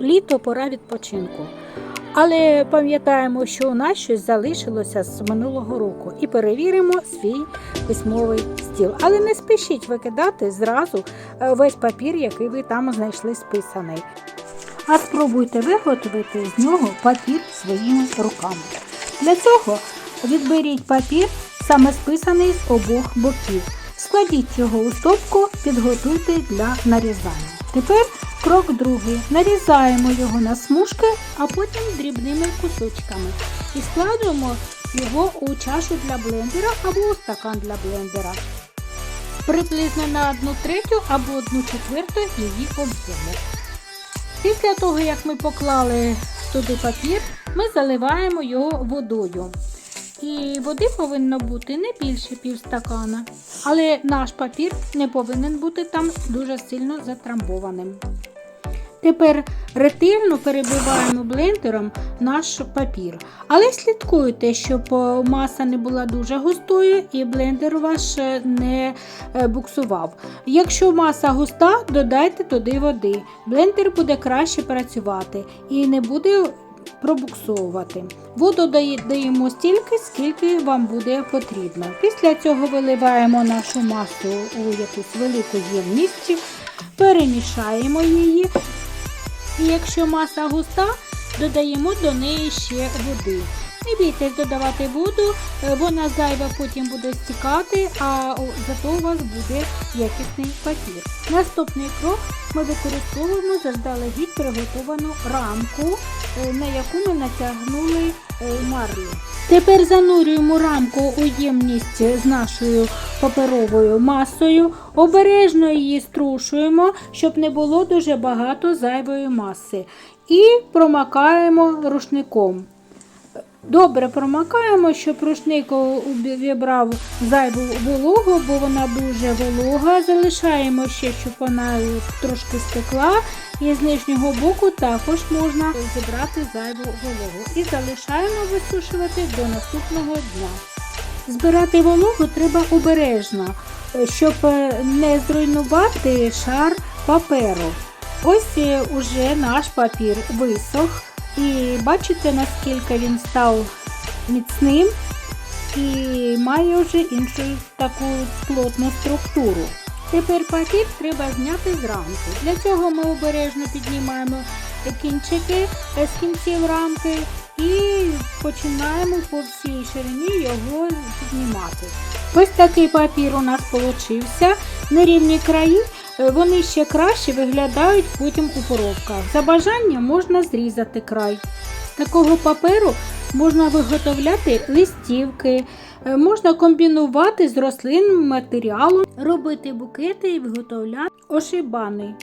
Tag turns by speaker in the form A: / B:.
A: літо пора відпочинку. Але пам'ятаємо, що у нас щось залишилося з минулого року і перевіримо свій письмовий стіл. Але не спішіть викидати зразу е, весь папір, який ви там знайшли списаний. А спробуйте виготовити з нього папір своїми руками. Для цього відберіть папір, саме списаний з обох боків. Складіть його у стопку, підготуйте для нарізання. Тепер крок другий. Нарізаємо його на смужки, а потім дрібними кусочками. І складуємо його у чашу для блендера або у стакан для блендера. Приблизно на одну третю або одну четверту її об'єму. Після того, як ми поклали туди папір, ми заливаємо його водою. І води повинно бути не більше півстакана. Але наш папір не повинен бути там дуже сильно затрамбованим. Тепер ретельно перебиваємо блендером наш папір. Але слідкуйте, щоб е, маса не була дуже густою і блендер ваш е, не е, буксував. Якщо маса густа, додайте туди води. Блендер буде краще працювати і не буде пробуксовувати. Воду дає- даємо стільки, скільки вам буде потрібно. Після цього виливаємо нашу масу у якусь велику ємність, перемішаємо її. І якщо маса густа, додаємо до неї ще води. Не бійтесь додавати воду, е, вона зайва потім буде стікати, а зато у вас буде якісний папір. Наступний крок ми використовуємо заздалегідь приготовану рамку, е, на яку ми натягнули е, марлю. Тепер занурюємо рамку у ємність з нашою паперовою масою, обережно її струшуємо, щоб не було дуже багато зайвої маси. І промакаємо рушником. Добре промакаємо, щоб рушник увібрав зайву вологу, бо вона дуже волога. Залишаємо ще, щоб вона трошки стекла. І з нижнього боку також можна зібрати зайву вологу. І залишаємо висушувати до наступного дня. Збирати вологу треба обережно, щоб е, не зруйнувати шар паперу. Ось е, уже наш папір висох. І бачите, наскільки він став міцним і має вже іншу таку плотну структуру. Тепер папір треба зняти з рамки. Для цього ми обережно піднімаємо кінчики з кінців рамки і починаємо по всій ширині його піднімати. Ось такий папір у нас получився. Нерівні краї вони ще краще виглядають потім у коробках. За бажанням можна зрізати край. З такого паперу можна виготовляти листівки, е, можна комбінувати з рослинним матеріалом, робити букети і виготовляти ошибани.